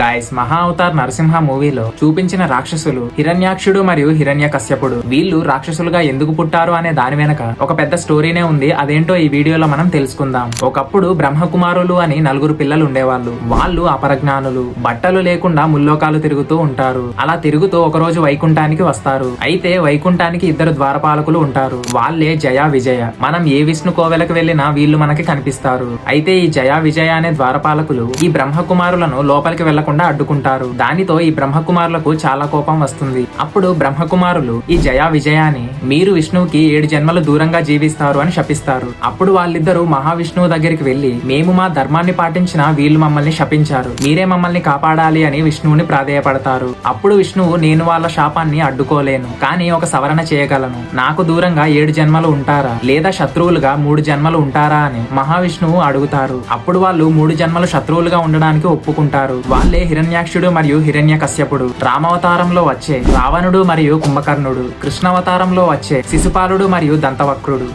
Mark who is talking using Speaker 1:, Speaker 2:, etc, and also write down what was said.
Speaker 1: Guys మహా Avatar Narasimha మూవీలో చూపించిన రాక్షసులు హిరణ్యాక్షుడు మరియు హిరణ్య కశ్యపుడు. వీళ్ళు రాక్షసులుగా ఎందుకు పుట్టారు అనే దాని వెనక ఒక పెద్ద స్టోరీనే ఉంది. అదేంటో ఈ వీడియోలో మనం తెలుసుకుందాం. ఒకప్పుడు బ్రహ్మకుమారులు అని నలుగురు పిల్లలు ఉండేవాళ్ళు. వాళ్ళు అపరజ్ఞానులు. బట్టలు లేకుండా ముల్లోకాలు తిరుగుతూ ఉంటారు. అలా తిరుగుతూ ఒకరోజు వైకుంఠానికి వస్తారు. అయితే వైకుంఠానికి ఇద్దరు ద్వారపాలకులు ఉంటారు. వాళ్ళే జయ విజయ. మనం ఏ విష్ణు కోవెలకు వెళ్ళినా వీళ్ళు మనకి కనిపిస్తారు. అయితే ఈ జయ విజయ అనే ద్వారపాలకులు ఈ బ్రహ్మకుమారులను లోపలికి వెళ్ళకుండా అడ్డుకుంటారు. దానితో ఈ బ్రహ్మకుమారులకు చాలా కోపం వస్తుంది. అప్పుడు బ్రహ్మకుమారులు ఈ జయా విజయాని మీరు విష్ణువుకి ఏడు జన్మలు దూరంగా జీవిస్తారు అని శపిస్తారు. అప్పుడు వాళ్ళిద్దరూ మహావిష్ణువు దగ్గరికి వెళ్ళి మేము మా ధర్మాన్ని పాటించిన వీళ్ళు మమ్మల్ని శపించారు. మీరే మమ్మల్ని కాపాడాలి అని విష్ణువుని ప్రాధేయపడతారు. అప్పుడు విష్ణువు నేను వాళ్ళ శాపాన్ని అడ్డుకోలేను కానీ ఒక సవరణ చేయగలను. నాకు దూరంగా ఏడు జన్మలు ఉంటారా? లేదా శత్రువులుగా మూడు జన్మలు ఉంటారా? అని మహావిష్ణువు అడుగుతారు. అప్పుడు వాళ్ళు మూడు జన్మలు శత్రువులుగా ఉండడానికి ఒప్పుకుంటారు. వాళ్ళే హిరణ్యాక్షుడు మరియు హిరణ్య కశ్యపుడు రామావతారంలో వచ్చే రావణుడు మరియు కుంభకర్ణుడు. కృష్ణావతారంలో వచ్చే శిశుపాలుడు మరియు దంతవక్రుడు.